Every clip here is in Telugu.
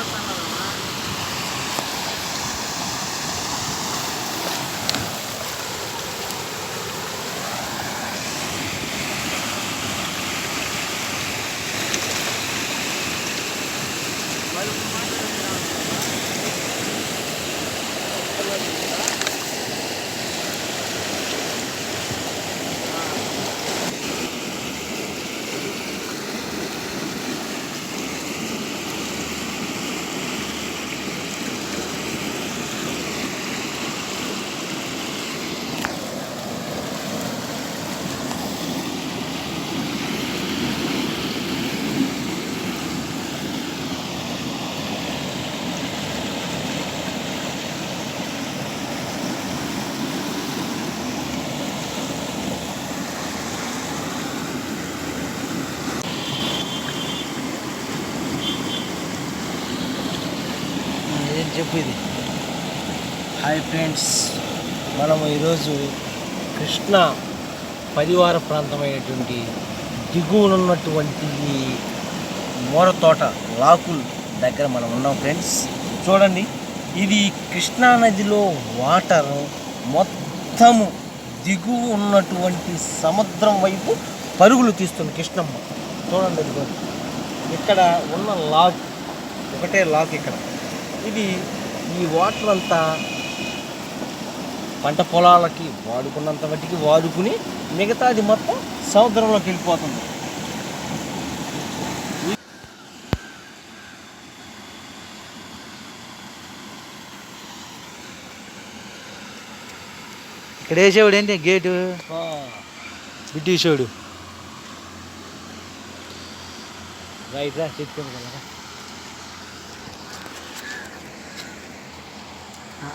করতাম చెప్పు ఇది హాయ్ ఫ్రెండ్స్ మనము ఈరోజు కృష్ణ పరివార ప్రాంతమైనటువంటి దిగువనున్నటువంటి ఈ మూర తోట లాకుల్ దగ్గర మనం ఉన్నాం ఫ్రెండ్స్. చూడండి ఇది కృష్ణా నదిలో వాటర్ మొత్తము దిగువ ఉన్నటువంటి సముద్రం వైపు పరుగులు తీస్తుంది కృష్ణమ్మ. చూడండి ఇక్కడ ఉన్న లాక్ ఒకటే లాక్ ఇక్కడ. ఇది ఈ వాటర్ అంతా పంట పొలాలకి వాడుకున్నంత మట్టికి వాడుకుని మిగతాది మొత్తం సముద్రంలోకి వెళ్ళిపోతుంది. ఇక్కడ వేసేవాడు ఏంటి? గేటు? బ్రిటిషోడు. రైట్ రా చెప్తాను కదా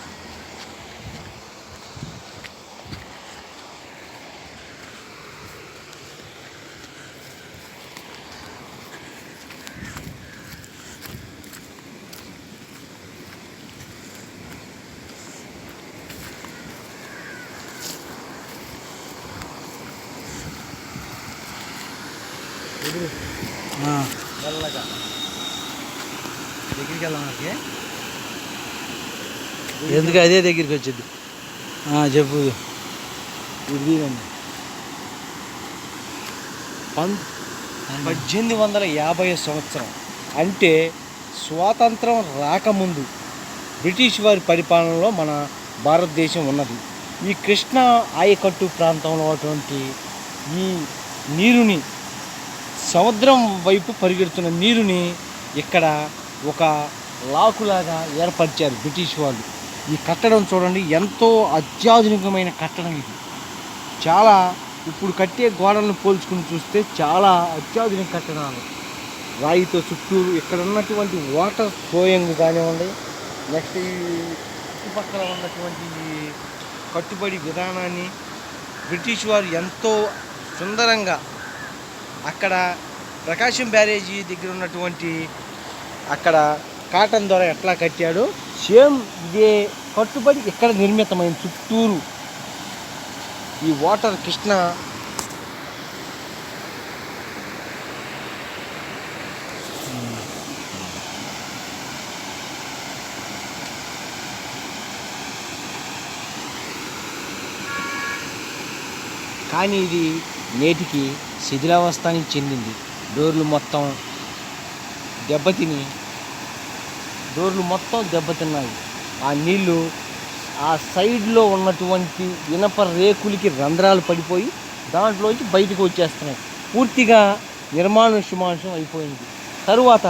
మెల్లగా దగ్గరికి వెళ్దాం ఎందుకు అదే దగ్గరికి వచ్చింది? చెప్పు. ఇది పం పద్దెనిమిది వందల యాభై సంవత్సరం. అంటే స్వాతంత్రం రాకముందు బ్రిటిష్ వారి పరిపాలనలో మన భారతదేశం ఉన్నది. ఈ కృష్ణా ఆయకట్టు ప్రాంతంలో అటువంటి ఈ నీరుని సముద్రం వైపు పరిగెడుతున్న నీరుని ఇక్కడ ఒక లాకులాగా ఏర్పరిచారు బ్రిటిష్ వాళ్ళు. ఈ కట్టడం చూడండి ఎంతో అత్యాధునికమైన కట్టడం ఇది. చాలా ఇప్పుడు కట్టే గోడలను పోల్చుకుని చూస్తే చాలా అత్యాధునిక కట్టడాలు. రాయితో చుట్టూరు ఇక్కడ ఉన్నటువంటి వాటర్ ఫ్లోయింగ్ కానివ్వండి నెక్స్ట్ ఈ చుట్టుపక్కల ఉన్నటువంటి కట్టుబడి విధానాన్ని బ్రిటిష్ వారు ఎంతో సుందరంగా అక్కడ ప్రకాశం బ్యారేజీ దగ్గర ఉన్నటువంటి అక్కడ కాటన్ ద్వారా ఎట్లా కట్టాడో సేమ్ ఇదే కట్టుబడి ఇక్కడ నిర్మితమైన చుట్టూరు? ఈ వాటర్ కృష్ణ. కానీ ఇది నేటికి శిథిలావస్థానికి చెందింది. డోర్లు మొత్తం దెబ్బతిని డోర్లు మొత్తం దెబ్బతిన్నాయి. ఆ నీళ్ళు ఆ సైడ్లో ఉన్నటువంటి ఇనప రేకులకి రంధ్రాలు పడిపోయి దాంట్లోంచి బయటకు వచ్చేస్తున్నాయి. పూర్తిగా నిర్మానుష్యమానుషం అయిపోయింది. తరువాత